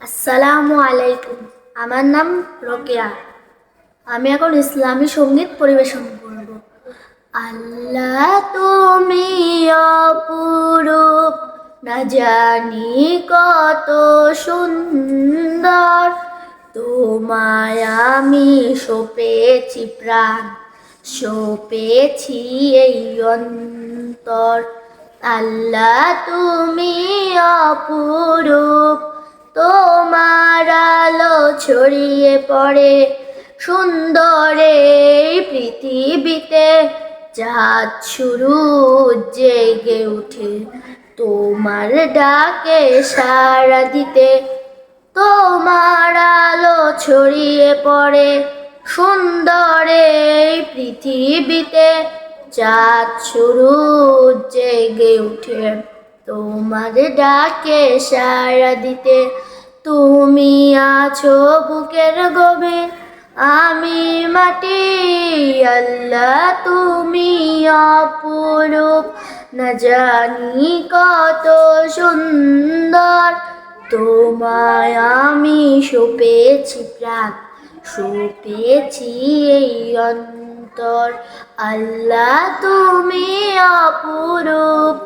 আসসালামু আলাইকুম। আমার নাম রোকেয়া। আমি এখন ইসলামী সংগীত পরিবেশন করব। আল্লাহ তুমি অপরূপ। না জানি কত সুন্দর। তোমায় আমি সপেছি প্রাণ। সপেছি এই অন্তর। আল্লাহ তুমি অপরূপ। ছড়িয়ে পড়ে সুন্দর পৃথিবীতে। চাঁদ শুরু জেগে উঠে তোমার ডাকে সাড়া দিতে। তোমার আলো ছড়িয়ে পড়ে সুন্দর পৃথিবীতে। চাঁদ শুরু জেগে উঠে তোমার ডাকে সাড়া দিতে। তুমি আছো বুকের গভীর, আমি মাটি, আল্লাহ তুমি অপরূপ। না জানি কত সুন্দর, তোমায় আমি সপেছি প্রাণ, সপেছি এই অন্তর। আল্লাহ তুমি অপরূপ।